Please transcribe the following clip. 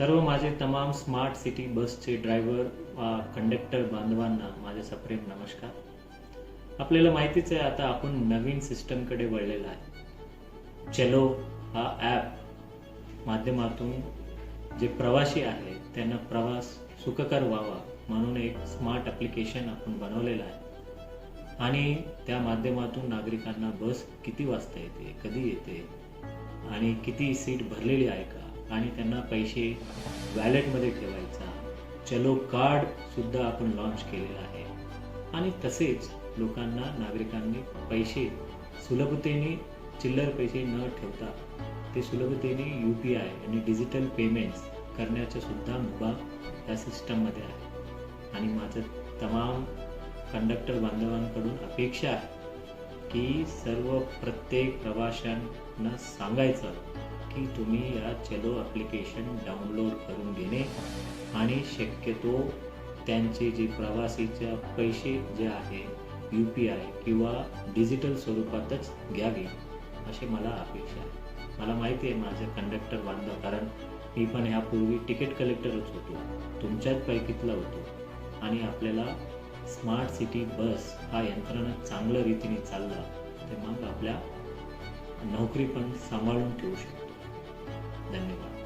सर्व माझे तमाम स्मार्ट सिटी बसचे ड्रायव्हर कंडक्टर बांधवांना माझे सप्रेम नमस्कार. आपल्याला माहितीच आहे आता आपण नवीन सिस्टमकडे वळलेला आहे. चलो हा ॲप माध्यमातून जे प्रवासी आहेत त्यांना प्रवास सुखकर व्हावा म्हणून एक स्मार्ट ॲप्लिकेशन आपण बनवलेलं आहे. आणि त्या माध्यमातून नागरिकांना बस किती वाजता येते कधी येते आणि किती सीट भरलेली आहे का? आणि त्यांना पैसे वॅलेटमध्ये ठेवायचा. चलो कार्ड सुद्धा आपण लॉन्च केलेलं आहे. आणि तसेच लोकांना नागरिकांनी पैसे सुलभतेने चिल्लर पैसे न ठेवता ते सुलभतेने यू पी आय आणि डिजिटल पेमेंट्स करण्याचा सुद्धा मुभा या सिस्टममध्ये आहे. आणि माझं तमाम कंडक्टर बांधवांकडून अपेक्षा आहे की सर्व प्रत्येक प्रवाशांना सांगायचं की तुम्ही या चलो ॲप्लिकेशन डाउनलोड करून घेणे आणि शक्यतो त्यांचे जे प्रवासीचे पैसे जे आहे यू पी आय किंवा डिजिटल स्वरूपातच घ्यावे अशी मला अपेक्षा आहे. मला माहिती आहे माझं कंडक्टर बांधव कारण मी पण ह्यापूर्वी तिकीट कलेक्टरच होतो. तुमच्याच पैकीतला होतो. आणि आपल्याला स्मार्ट सिटी बस हा यंत्रणा चांगल्या रीतीने चालला तर मग आपल्या नोकरी पण सांभाळून ठेवू शकतो. 能